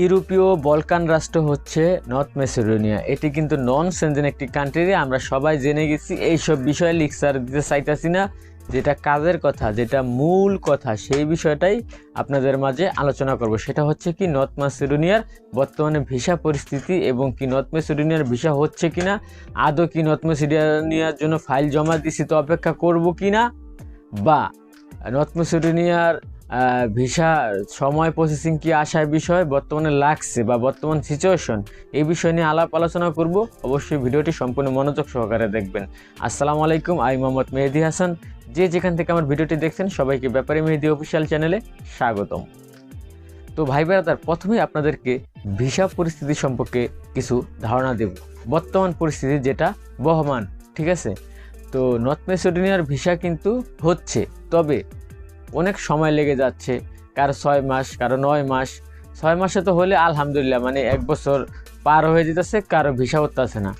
ইউরোপীয় বলকান রাষ্ট্র হচ্ছে নর্থ মেসিডোনিয়া। এটি কিন্তু নন সেনজেন একটি কান্ট্রি আমরা সবাই জেনে গেছি। এইসব বিষয়ে লিকচার দিতে চাইতেছি না। যেটা কাজের কথা যেটা মূল কথা সেই বিষয়টাই আপনাদের মাঝে আলোচনা করব। সেটা হচ্ছে কি নর্থ মেসিডোনিয়ার বর্তমানে ভিসা পরিস্থিতি এবং কি নর্থ মেসিডোনিয়ার ভিসা হচ্ছে কিনা আদৌ কি নর্থ মেসিডোনিয়ার জন্য ফাইল জমা দিছি তো অপেক্ষা করব কিনা বা নর্থ মেসিডোনিয়ার আহ, ভিসা, সময় প্রসেসিং কি আসার বিষয়, বর্তমানে লাগছে বা বর্তমান সিচুয়েশন এই বিষয় নিয়ে আলাপ আলোচনা করব। অবশ্যই ভিডিওটি সম্পূর্ণ মনোযোগ সহকারে দেখবেন। আসসালামু আলাইকুম, আমি মোহাম্মদ মেহেদি হাসান। যে যেখান থেকে আমার ভিডিওটি দেখছেন, সবাইকে ব্যাপারে মেহেদি অফিসিয়াল চ্যানেলে স্বাগতম। তো ভাই তার প্রথমেই আপনাদেরকে ভিসা পরিস্থিতি সম্পর্কে কিছু ধারণা দেব। বর্তমান পরিস্থিতি যেটা বহমান, ঠিক আছে? তো নর্থ মেসিডোনিয়ার ভিসা কিন্তু হচ্ছে। তবে অনেক সময় লেগে যাচ্ছে। কারও ছয় মাস, কারও নয় মাস। ছয় মাসে তো হলে আলহামদুলিল্লাহ মানে এক বছর পার হয়ে যেতেছে, কারও ভিসা হতেছে না।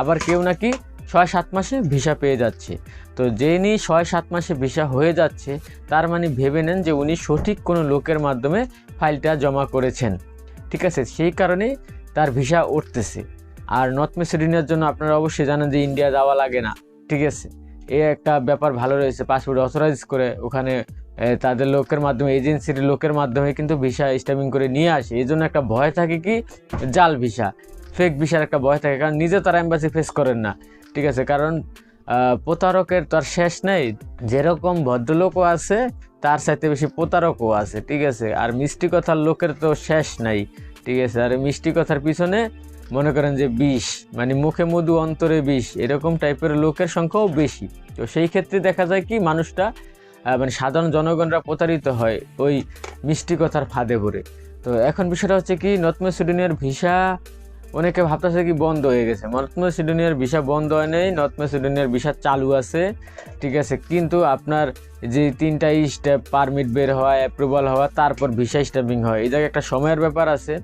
আবার কেউ নাকি ছয় সাত মাসে ভিসা পেয়ে যাচ্ছে। তো যিনি ছয় সাত মাসে ভিসা হয়ে যাচ্ছে, তার মানে ভেবে নেন যে উনি সঠিক কোনো লোকের মাধ্যমে ফাইলটা জমা করেছেন। ঠিক আছে, সেই কারণেই তার ভিসা উঠতেছে। আর নর্থ মেসিডোনিয়ার জন্য আপনারা অবশ্যই জানেন যে ইন্ডিয়া যাওয়া লাগে না। ঠিক আছে, এ একটা ব্যাপার ভালো রয়েছে, পাসপোর্ট অথরাইজ করে ওখানে তাদের লোকের মাধ্যমে, এজেন্সির লোকের মাধ্যমে কিন্তু ভিসা স্ট্যাম্পিং করে নিয়ে আসে। এই জন্য একটা ভয় থাকে কি? জাল ভিসা। ফেক ভিসার একটা ভয় থাকে, কারণ নিজে তারা এম্বাসি ফেস করেন না। ঠিক আছে, কারণ প্রতারকের তো আর শেষ নেই। যেরকম ভদ্রলোকও আছে, তার সাথে বেশি প্রতারকও আছে, ঠিক আছে। আর মিষ্টি কথার লোকের তো শেষ নাই, ঠিক আছে। আর মিষ্টি কথার পিছনে মনে করেন যে বিষ মানে মুখে মধু, অন্তরে বিষ, এরকম টাইপের লোকের সংখ্যাও বেশি। তো সেই ক্ষেত্রে দেখা যায় কি, মানুষটা মানে সাধারণ জনগণরা প্রতারিত হয় ওই মিষ্টি কথার ফাঁদে পড়ে। তো এখন বিষয়টা হচ্ছে কি নর্থ মেসিডোনিয়ার ভিসা অনেকে ভাবতেছে কি বন্ধ হয়ে গেছে। নর্থ মেসিডোনিয়ার ভিসা বন্ধ হয় নেই নর্থ মেসিডোনিয়ার ভিসা চালু আছে, ঠিক আছে। কিন্তু আপনার যে তিনটা স্টেপ পারমিট বের হওয়া অ্যাপ্রুভাল হওয়া, তারপর ভিসা স্ট্যাম্পিং হয় এই জায়গায় একটা সময়ের ব্যাপার আছে।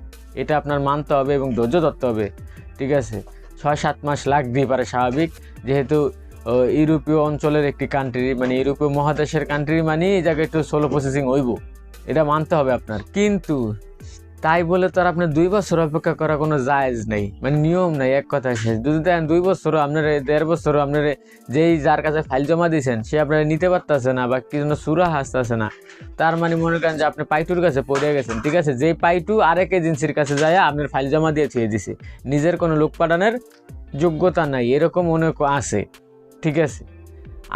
এটা আপনার মানতে হবে এবং ধৈর্য ধরতে হবে, ঠিক আছে। ছয় সাত মাস লাগতেই পারে স্বাভাবিক। যেহেতু ইউরোপীয় অঞ্চলের একটি কান্ট্রি মানে ইউরোপীয় মহাদেশের কান্ট্রি মানে এই জায়গায় একটু সোলো প্রসেসিং হইব। এটা মানতে হবে আপনার। কিন্তু তাই বলে তো আর আপনার দুই বছর অপেক্ষা করা কোনো জায়জ নেই। মানে নিয়ম নাই, এক কথা শেষ যদি দেন দুই বছরও আপনার দেড় বছরও আপনার যেই যার কাছে ফাইল জমা দিয়েছেন, সে আপনারা নিতে পারতেছে না বা কি জন্য সুরা হাসতেছে না। তার মানে মনে করেন যে আপনি পাইটুর কাছে পড়ে গেছেন, ঠিক আছে? যেই পাইটু আরেক এজেন্সির কাছে যায় আপনার ফাইল জমা দিয়ে থুয়ে দিছে। নিজের কোনো লোক পাঠানোর যোগ্যতা নাই, এরকম অনেক আছে। ঠিক আছে।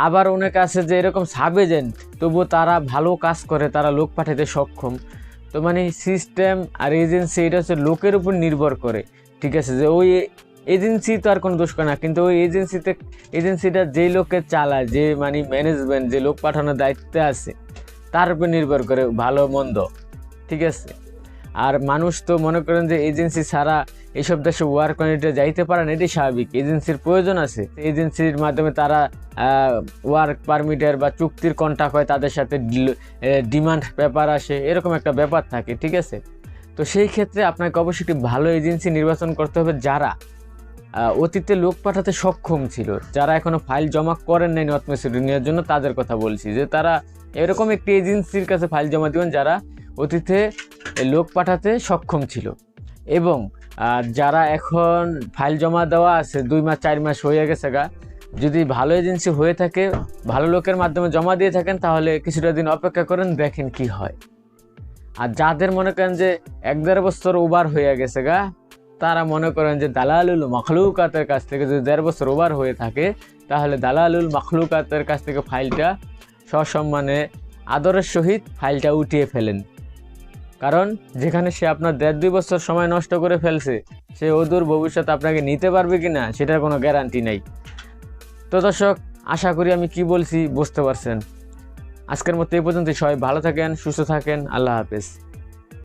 আবার অনেক আছে যে এরকম সাব এজেন্ট তবুও তারা ভালো কাজ করে, তারা লোক পাঠাতে সক্ষম। তো মানে সিস্টেম আর এজেন্সি এটা হচ্ছে লোকের উপর নির্ভর করে, ঠিক আছে? যে ওই এজেন্সি তো আর কোনো দোষ করে না, কিন্তু ওই এজেন্সিতে এজেন্সিটা যেই লোককে চালায়, যে মানে ম্যানেজমেন্ট যে লোক পাঠানোর দায়িত্বে আছে, তার উপর নির্ভর করে ভালো, মন্দ, ঠিক আছে? আর মানুষ তো মনে করেন যে এজেন্সি ছাড়া এইসব দেশে ওয়ার্ক পারমিটে যাইতে পারেন না, এটাই স্বাভাবিক। এজেন্সির প্রয়োজন আছে। এজেন্সির মাধ্যমে তারা ওয়ার্ক পারমিটের বা চুক্তির কন্ট্যাক্ট হয়, তাদের সাথে ডিমান্ড ব্যাপার আসে, এরকম একটা ব্যাপার থাকে, ঠিক আছে? তো সেই ক্ষেত্রে আপনাকে অবশ্যই একটি ভালো এজেন্সি নির্বাচন করতে হবে যারা অতীতে লোক পাঠাতে সক্ষম ছিল, যারা এখনও ফাইল জমা করেন নাই নর্থ মেসিডোনিয়ার জন্য, তাদের কথা বলছি। যে তারা এরকম একটি এজেন্সির কাছে ফাইল জমা দিবেন যারা অতীতে লোক পাঠাতে সক্ষম ছিল। এবং আর যারা এখন ফাইল জমা দেওয়া আছে, দুই মাস, চার মাস হয়ে গেছে গা, যদি ভালো এজেন্সি হয়ে থাকে, ভালো লোকের মাধ্যমে জমা দিয়ে থাকেন, তাহলে কিছুটা দিন অপেক্ষা করেন, দেখেন কি হয়। আর যাদের মনে করেন যে এক দেড় বছর ওভার হয়ে গেছে গা, তারা মনে করেন যে দালালুল মখলুকাতের কাছ থেকে যদি দেড় বছর ওভার হয়ে থাকে, তাহলে দালালুল মখলুকাতের কাছ থেকে ফাইলটা সসম্মানে আদরের সহিত ফাইলটা উঠিয়ে ফেলেন। কারণ যেখানে সে আপনার দেড় দুই বছর সময় নষ্ট করে ফেলছে, সে অদূর ভবিষ্যৎ আপনাকে নিতে পারবে কি না সেটার কোনো গ্যারান্টি নেই। তো দর্শক, আশা করি আমি কি বলছি বুঝতে পারছেন। আজকের মতো এই পর্যন্ত সবাই ভালো থাকেন, সুস্থ থাকেন। আল্লাহ হাফেজ।